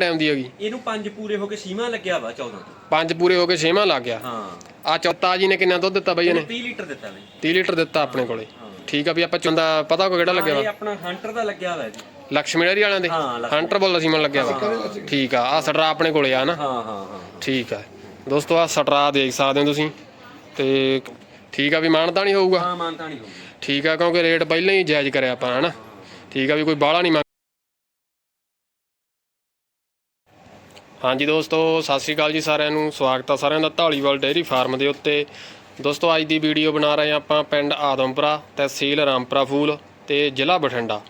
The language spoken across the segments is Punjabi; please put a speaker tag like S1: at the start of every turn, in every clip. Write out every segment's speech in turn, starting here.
S1: ਟਾਈਮ ਦੀ ਹੈਗੀ।
S2: ਇਹਨੂੰ ਪੰਜ ਪੂਰੇ ਹੋ ਕੇ ਸੀਮਾ ਲੱਗਿਆ ਵਾ 14 ਤੋਂ।
S1: ਪੰਜ ਪੂਰੇ ਹੋ ਕੇ ਛੇਵਾਂ ਲੱਗ ਗਿਆ।
S2: ਹਾਂ।
S1: ਆ ਚੌਥਾ ਜੀ ਨੇ ਕਿੰਨਾ ਦੁੱਧ ਦਿੱਤਾ ਬਈ
S2: ਇਹਨੇ? 30 ਲੀਟਰ ਦਿੱਤਾ ਬਈ
S1: 30 ਲੀਟਰ ਦਿੱਤਾ ਆਪਣੇ ਕੋਲੇ। ਠੀਕ ਆ ਵੀ ਆਪਾਂ ਚੁੰਦਾ ਪਤਾ ਕੋ ਕਿਹੜਾ ਲੱਗਿਆ ਵਾ?
S2: ਆਪਣਾ ਹੰਟਰ ਦਾ ਲੱਗਿਆ ਵਾ ਜੀ।
S1: ਲక్ష్ਮੀ ਡੇਅਰੀ ਵਾਲਿਆਂ ਦੇ?
S2: ਹਾਂ, ਲਕਸ਼ਮੀ।
S1: ਹੰਟਰ ਬੋਲਾ ਸੀਮਨ ਲੱਗਿਆ ਵਾ। ਠੀਕ ਆ ਆ ਸਟਰਾ ਆਪਣੇ ਕੋਲੇ ਆ ਨਾ
S2: ਹਾਂ ਹਾਂ ਹਾਂ।
S1: ਠੀਕ ਆ। ਦੋਸਤੋ ਆ ਸਟਰਾ ਦੇਖ ਸਕਦੇ ਹੋ ਤੁਸੀਂ। ਤੇ ਠੀਕ ਆ ਵੀ ਮਾਨਤਾ ਨਹੀਂ ਹੋਊਗਾ?
S2: ਹਾਂ ਮਾਨਤਾ ਨਹੀਂ ਹੋਊਗੀ।
S1: ਠੀਕ ਆ ਕਿਉਂਕਿ ਰੇਟ ਪਹਿਲਾਂ ਹੀ ਜਾਇਜ਼ ਕਰਿਆ ਆਪਾਂ ਹਨਾ? ਠੀਕ ਆ ਵੀ ਕੋਈ ਬਾਹਲਾ ਨਹੀਂ ਹਾਂਜੀ ਦੋਸਤੋ, ਸਤਿ ਸ਼੍ਰੀ ਅਕਾਲ ਜੀ ਸਾਰਿਆਂ ਨੂੰ। ਸਵਾਗਤ ਆ ਸਾਰਿਆਂ ਦਾ ਢਾਲੀਵਾਲ ਡੇਅਰੀ ਫਾਰਮ ਦੇ ਉੱਤੇ। ਦੋਸਤੋ, ਅੱਜ ਦੀ ਵੀਡੀਓ ਬਣਾ ਰਹੇ ਹਾਂ ਆਪਾਂ ਪਿੰਡ ਆਦਮਪੁਰਾ ਤਹਿਸੀਲ ਰਾਮਪੁਰਾ ਫੂਲ ਤੇ ਜ਼ਿਲ੍ਹਾ ਬਠਿੰਡਾ।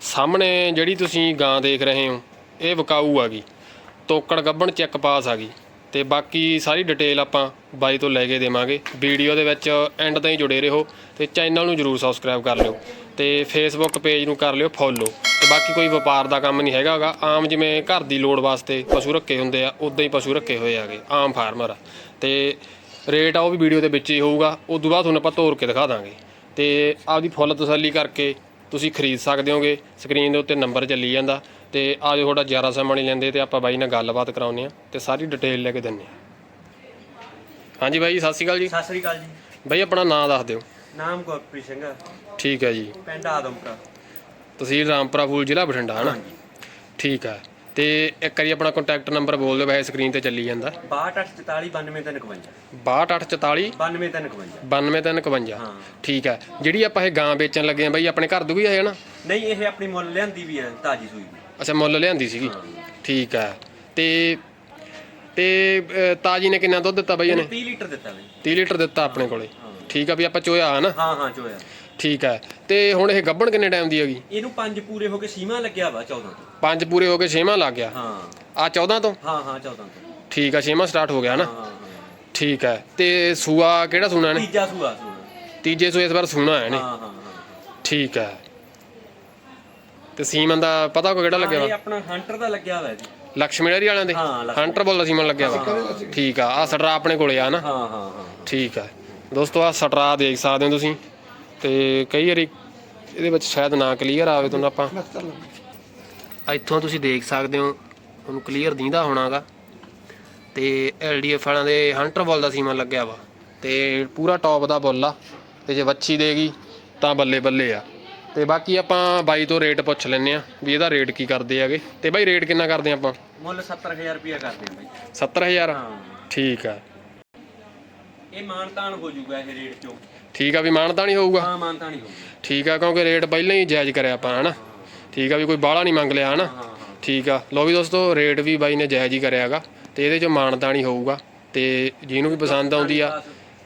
S1: ਸਾਹਮਣੇ ਜਿਹੜੀ ਤੁਸੀਂ ਗਾਂ ਦੇਖ ਰਹੇ ਹੋ, ਇਹ ਵਕਾਊ ਆ ਗਈ। ਤੋਕੜ ਗੱਬਣ ਚੈੱਕ ਪਾਸ ਆ ਗਈ। ਤੇ ਬਾਕੀ ਸਾਰੀ ਡਿਟੇਲ ਆਪਾਂ ਬਾਈ ਤੋਂ ਲੈ ਕੇ ਦੇਵਾਂਗੇ। ਵੀਡੀਓ ਦੇ ਵਿੱਚ ਐਂਡ ਤਾਈਂ ਜੁੜੇ ਰਹੋ ਤੇ ਚੈਨਲ ਨੂੰ ਜਰੂਰ ਸਬਸਕ੍ਰਾਈਬ ਕਰ ਲਿਓ ਤੇ ਫੇਸਬੁੱਕ ਪੇਜ ਨੂੰ ਕਰ ਲਿਓ ਫੋਲੋ ਤੇ ਬਾਕੀ ਕੋਈ ਵਪਾਰ ਦਾ ਕੰਮ ਨਹੀਂ ਹੈਗਾਗਾ ਆਮ ਜਿਵੇਂ ਘਰ ਦੀ ਲੋੜ ਵਾਸਤੇ ਪਸ਼ੂ ਰੱਖੇ ਹੁੰਦੇ ਆ ਉਦਾਂ ਹੀ ਪਸ਼ੂ ਰੱਖੇ ਹੋਏ ਆਗੇ ਆਮ ਫਾਰਮਰ ਤੇ ਰੇਟ ਆ ਉਹ ਵੀ ਵੀਡੀਓ ਦੇ ਵਿੱਚ ਹੀ ਹੋਊਗਾ ਉਸ ਤੋਂ ਬਾਅਦ ਤੁਹਾਨੂੰ ਆਪਾਂ ਤੋਰ ਕੇ ਦਿਖਾ ਦਾਂਗੇ। ਤੇ ਆਪਦੀ ਫੁੱਲ ਤਸੱਲੀ ਕਰਕੇ ਤੁਸੀਂ ਖਰੀਦ ਸਕਦੇ ਹੋਗੇ ਸਕਰੀਨ ਦੇ ਉੱਤੇ ਨੰਬਰ ਚੱਲੀ ਜਾਂਦਾ। ਤੇ ਆਜੋ ਥੋੜਾ ਜ਼ਿਆਦਾ ਸਮਾਂ ਨਹੀਂ ਲੈਂਦੇ ਤੇ ਆਪਾਂ ਬਾਈ ਨਾਲ ਗੱਲਬਾਤ ਕਰਾਉਂਦੇ ਆ ਤੇ ਸਾਰੀ ਡਿਟੇਲ ਲੈ ਕੇ ਦਿੰਨੇ ਆ ਹਾਂਜੀ ਬਾਈ ਸਤਿ ਸ਼੍ਰੀ ਅਕਾਲ ਜੀ।
S2: ਸਤਿ ਸ੍ਰੀ ਅਕਾਲ ਜੀ।
S1: ਬਾਈ ਆਪਣਾ ਨਾਮ ਦੱਸ ਦਿਓ।
S2: ਨਾਮ ਗੁਰਪ੍ਰੀਤ ਸਿੰਘ ਆ,
S1: ਠੀਕ ਹੈ ਜੀ।
S2: ਪਿੰਡ ਆਦਮਪੁਰਾ।
S1: ਤਹਿਸੀਲ ਰਾਮਪੁਰਾ ਫੂਲ ਜ਼ਿਲ੍ਹਾ ਬਠਿੰਡਾ ਹਨਾ? ਠੀਕ ਹੈ। ਤੇ ਇੱਕ ਵਾਰੀ ਆਪਣਾ ਕੰਟੈਕਟ ਨੰਬਰ ਬੋਲ ਦਿਓ ਵੈਸੇ ਸਕਰੀਨ ਤੇ ਚੱਲੀ ਜਾਂਦਾ।
S2: 6244 92351
S1: 6244
S2: 92351
S1: 92351
S2: ਹਾਂ।
S1: ਠੀਕ ਹੈ। ਜਿਹੜੀ ਆਪਾਂ ਇਹ ਗਾਂ ਵੇਚਣ ਲੱਗੇ ਆ ਬਾਈ ਆਪਣੇ ਘਰ ਦੀ ਵੀ ਹੈ ਨਾ?
S2: ਨਹੀਂ ਇਹ ਆਪਣੀ ਮੁੱਲ ਲਿਆਂਦੀ ਵੀ ਹੈ ਤਾਜੀ ਸੂਈ
S1: ਅੱਛਾ ਮੁੱਲ ਲਿਆਂਦੀ ਸੀਗੀ। ਠੀਕ ਹੈ। ਤੇ ਤੇ ਅ, ਤਾਜੀ ਨੇ ਕਿੰਨਾ ਦੁੱਧ ਦਿੱਤਾ ਬਾਈ
S2: ਇਹਨੇ
S1: ਇਹਨੇ?
S2: 30 ਲੀਟਰ ਦਿੱਤਾ ਬਈ।
S1: 30 ਲੀਟਰ ਦਿੱਤਾ ਆਪਣੇ ਕੋਲੇ। ਠੀਕ ਆ ਵੀ ਆਪਾਂ ਚੋਇਆ ਹਨਾ
S2: ਹਾਂ ਹਾਂ ਚੋਇਆ।
S1: ਠੀਕ ਹੈ। ਤੇ ਹੁਣ ਇਹ ਗੱਭਣ ਕਿੰਨੇ ਟਾਈਮ ਦੀ ਹੈਗੀ?
S2: ਇਹਨੂੰ ਪੰਜ ਪੂਰੇ ਹੋ ਕੇ ਸੀਮਾ ਲੱਗਿਆ ਵਾ 14 ਤੋਂ।
S1: ਪੰਜ ਪੂਰੇ ਹੋ ਕੇ ਛੇਵਾਂ ਲੱਗ ਗਿਆ?
S2: ਹਾਂ।
S1: ਆ 14 ਤੋਂ?
S2: ਹਾਂ ਹਾਂ 14 ਤੋਂ।
S1: ਠੀਕ ਆ ਛੇਵਾਂ ਸਟਾਰਟ ਹੋ ਗਿਆ ਨਾ ਠੀਕ ਹੈ ਤੇ ਸੂਆ ਕਿਹੜਾ ਸੂਣਾ ਨੇ
S2: ਤੀਜਾ ਸੂਆ ਸੂਆ।
S1: ਤੀਜੇ ਸੂਏ ਇਸ ਵਾਰ ਸੂਣਾ ਹੈ ਨੇ ਠੀਕ ਹੈ ਤੇ ਸੀਮਨ ਦਾ ਪਤਾ ਕੋ ਕਿਹੜਾ ਲੱਗਿਆ ਵਾ?
S2: ਆਪਣਾ ਹੰਟਰ ਦਾ ਲੱਗਿਆ ਵਾ ਜੀ।
S1: ਲక్ష్ਮੀ ਡੇਅਰੀ ਵਾਲਿਆਂ ਦੇ?
S2: ਲਕਸ਼ਮੀ।
S1: ਹੰਟਰ ਬੋਲਾ ਸੀਮਨ ਲੱਗਿਆ ਵਾ। ਠੀਕ ਆ ਆ ਸਟਰਾ ਆਪਣੇ ਕੋਲੇ ਆ ਨਾ
S2: ਹਾਂ ਹਾਂ
S1: ਠੀਕ ਹੈ ਦੋਸਤੋ ਆ ਸਟਰਾ ਦੇਖ ਸਕਦੇ ਹੋ ਤੁਸੀਂ। ਤੇ ਕਈ ਵਾਰੀ ਇਹਦੇ ਵਿੱਚ ਸ਼ਾਇਦ ਨਾ ਕਲੀਅਰ ਆਵੇ ਤੁਹਾਨੂੰ ਆਪਾਂ ਇੱਥੋਂ ਤੁਸੀਂ ਦੇਖ ਸਕਦੇ ਹੋ ਤੁਹਾਨੂੰ ਕਲੀਅਰ ਦੀਂਦਾ ਹੋਣਾਗਾ। ਤੇ ਐਲਡੀਐਫ ਵਾਲਿਆਂ ਦੇ ਹੰਟਰ ਬੋਲ ਦਾ ਸੀਮਾ ਲੱਗਿਆ ਵਾ। ਤੇ ਪੂਰਾ ਟੌਪ ਦਾ ਬੁੱਲ ਆ ਤੇ ਜੇ ਵੱਛੀ ਦੇਗੀ ਤਾਂ ਬੱਲੇ ਬੱਲੇ ਆ। ਤੇ ਬਾਕੀ ਆਪਾਂ ਬਾਈ ਤੋਂ ਰੇਟ ਪੁੱਛ ਲੈਨੇ ਆ ਵੀ ਇਹਦਾ ਰੇਟ ਕੀ ਕਰਦੇ ਆਗੇ ਤੇ ਬਾਈ ਰੇਟ ਕਿੰਨਾ ਕਰਦੇ ਆਪਾਂ?
S2: ਮੁੱਲ 70000 ਰੁਪਇਆ ਕਰਦੇ ਆ ਬਈ।
S1: 70000
S2: ਹਾਂ।
S1: ਠੀਕ ਆ।
S2: ਇਹ ਮਾਨਤਾਨ ਹੋ ਜਾਊਗਾ ਇਹ ਰੇਟ ਚੋਂ।
S1: ਠੀਕ ਆ ਵੀ ਮਾਨਤਾ ਨਹੀਂ ਹੋਊਗਾ?
S2: ਹਾਂ ਮਾਨਤਾ ਨਹੀਂ ਹੋਊਗੀ।
S1: ਠੀਕ ਆ ਕਿਉਂਕਿ ਰੇਟ ਪਹਿਲਾਂ ਹੀ ਜਾਇਜ਼ ਕਰਿਆ ਆਪਾਂ ਹਨਾ? ਠੀਕ ਆ ਵੀ ਕੋਈ ਬਾਹਲਾ ਨਹੀਂ ਮੰਗ ਲਿਆ ਹਨਾ?
S2: ਹਾਂ ਹਾਂ
S1: ਠੀਕ ਆ ਲੋ ਵੀ ਦੋਸਤੋ ਰੇਟ ਵੀ ਬਾਈ ਨੇ ਜਾਇਜ਼ ਹੀ ਕਰਿਆਗਾ ਤੇ ਇਹਦੇ ਚ ਮਾਨਤਾ ਨਹੀਂ ਹੋਊਗਾ ਤੇ ਜਿਹਨੂੰ ਵੀ ਪਸੰਦ ਆਉਂਦੀ ਆ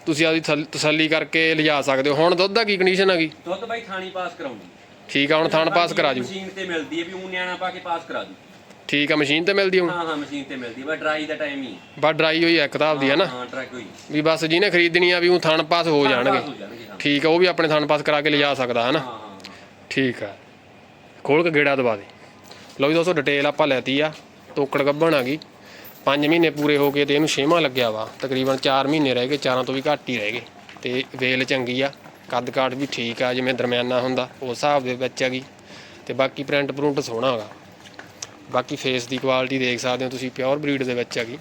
S1: ਤੁਸੀਂ ਆਪਦੀ ਥਲ- ਤਸੱਲੀ ਕਰਕੇ ਲਿਜਾ ਸਕਦੇ ਹੋ। ਹੁਣ ਦੁੱਧ ਦਾ ਕੀ ਕੰਡੀਸ਼ਨ ਹੈਗੀ
S2: ਦੁੱਧ ਬਾਈ ਥਾਣੀ ਪਾਸ ਕਰਾਉਂਦੀ
S1: ਠੀਕ ਆ ਹੁਣ ਥਣ ਪਾਸ ਕਰਾ ਜੂ
S2: ਮਸ਼ੀਨ ਤੇ ਮਿਲਦੀ ਹੈ ਵੀ ਉਹ ਨਿਆਣਾ ਪਾ ਕੇ ਪਾਸ ਕਰਾ ਦੂ
S1: ਠੀਕ ਆ ਮਸ਼ੀਨ ਤੇ ਮਿਲਦੀ ਹੁਣ?
S2: ਹਾਂ ਹਾਂ ਮਸ਼ੀਨ ਤੇ ਮਿਲਦੀ ਹੈ ਡਰਾਈ ਦਾ ਟਾਈਮ ਹੀ
S1: ਬਾ ਡਰਾਈ ਹੋਈ ਆ ਕਿਤਾਬ ਦੀ ਹੈ ਨਾ।
S2: ਹਾਂ ਟਰੱਕ ਹੋਈ।
S1: ਵੀ ਬਸ ਜਿਹਨੇ ਖਰੀਦਣੀ ਆ ਵੀ ਉਹ ਥਣ ਪਾਸ ਹੋ ਜਾਣਗੇ। ਠੀਕ ਆ ਉਹ ਵੀ ਆਪਣੇ ਥਣ ਪਾਸ ਕਰਾ ਕੇ ਲਿਜਾ ਸਕਦਾ ਹੈ ਨਾ? ਠੀਕ ਆ। ਖੋਲ ਕੇ ਗੇੜਾ ਦਵਾ ਦੇ। ਲਓ ਵੀ ਦੋਸਤੋ ਡਿਟੇਲ ਆਪਾਂ ਲੈਤੀ ਆ। ਤੋਕੜ ਗੱਭਣ ਆ ਗਈ। 5 ਮਹੀਨੇ ਪੂਰੇ ਹੋ ਗਏ ਤੇ ਇਹਨੂੰ ਛੇਵਾਂ ਲੱਗਿਆ ਵਾ। ਤਕਰੀਬਨ 4 ਮਹੀਨੇ ਰਹਿ ਗਏ ਚਾਰਾਂ ਤੋਂ ਵੀ ਘੱਟ ਹੀ ਰਹਿ ਗਏ। ਤੇ ਵੇਲ ਚੰਗੀ ਆ। ਕੱਦ ਕਾਠ ਵੀ ਠੀਕ ਆ ਜਿਵੇਂ ਦਰਮਿਆਨਾ ਹੁੰਦਾ ਉਸ ਹਿਸਾਬ ਦੇ ਵਿੱਚ ਹੈਗੀ ਤੇ ਬਾਕੀ ਪ੍ਰਿੰਟ ਪ੍ਰਿੰਟ ਸੋਹਣਾ ਹੈਗਾ ਬਾਕੀ ਫੇਸ ਦੀ ਕੁਆਲਿਟੀ ਦੇਖ ਸਕਦੇ ਹੋ ਤੁਸੀਂ ਪਿਓਰ ਬਰੀਡ ਦੇ ਵਿੱਚ ਹੈਗੀ।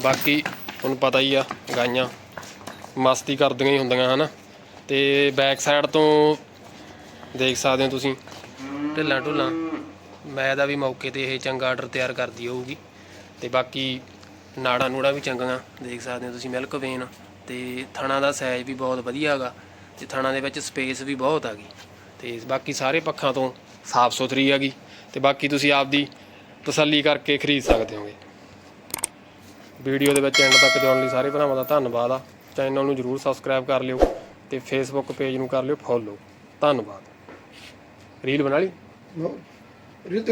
S1: ਬਾਕੀ ਤੁਹਾਨੂੰ ਪਤਾ ਹੀ ਆ, ਗਾਈਆਂ ਮਸਤੀ ਕਰਦੀਆਂ ਹੀ ਹੁੰਦੀਆਂ, ਹਨਾ। ਤੇ ਬੈਕ ਸਾਈਡ ਤੋਂ ਦੇਖ ਸਕਦੇ ਹੋ ਤੁਸੀਂ, ਢਿੱਲਾਂ ਢੁੱਲਾਂ। ਮੈਂ ਦਾ ਵੀ ਮੌਕੇ ਤੇ ਇਹ ਚੰਗਾ ਆਰਡਰ ਤਿਆਰ ਕਰਦੀ ਹੋਊਗੀ। ਤੇ ਬਾਕੀ ਨਾੜਾਂ ਨੂੜਾਂ ਵੀ ਚੰਗੀਆਂ, ਦੇਖ ਸਕਦੇ ਹੋ ਤੁਸੀਂ ਮਿਲਕ ਵੇਨ ਤੇ ਥਣਾ ਦਾ ਸਾਈਜ਼ ਵੀ ਬਹੁਤ ਵਧੀਆ ਹੈਗਾ, ਤੇ ਥਣਾ ਦੇ ਵਿੱਚ ਸਪੇਸ ਵੀ ਬਹੁਤ ਆ ਗਈ ਤੇ ਬਾਕੀ ਸਾਰੇ ਪੱਖਾਂ ਤੋਂ ਸਾਫ਼ ਸੁਥਰੀ ਹੈਗੀ। ਤੇ ਬਾਕੀ ਤੁਸੀਂ ਆਪਦੀ ਤਸੱਲੀ ਕਰਕੇ ਖਰੀਦ ਸਕਦੇ ਹੋਗੇ। ਵੀਡੀਓ ਦੇ ਵਿੱਚ ਐਂਡ ਤੱਕ ਜੁੜਨ ਲਈ ਸਾਰੇ ਭਰਾਵਾਂ ਦਾ ਧੰਨਵਾਦ ਆ। ਚੈਨਲ ਨੂੰ ਜਰੂਰ ਸਬਸਕ੍ਰਾਈਬ ਕਰ ਲਿਓ ਤੇ ਫੇਸਬੁੱਕ ਪੇਜ ਨੂੰ ਕਰ ਲਿਓ ਫੋਲੋ ਧੰਨਵਾਦ। ਰੀਲ ਬਣਾ ਲਈ?
S3: ਰੀਤ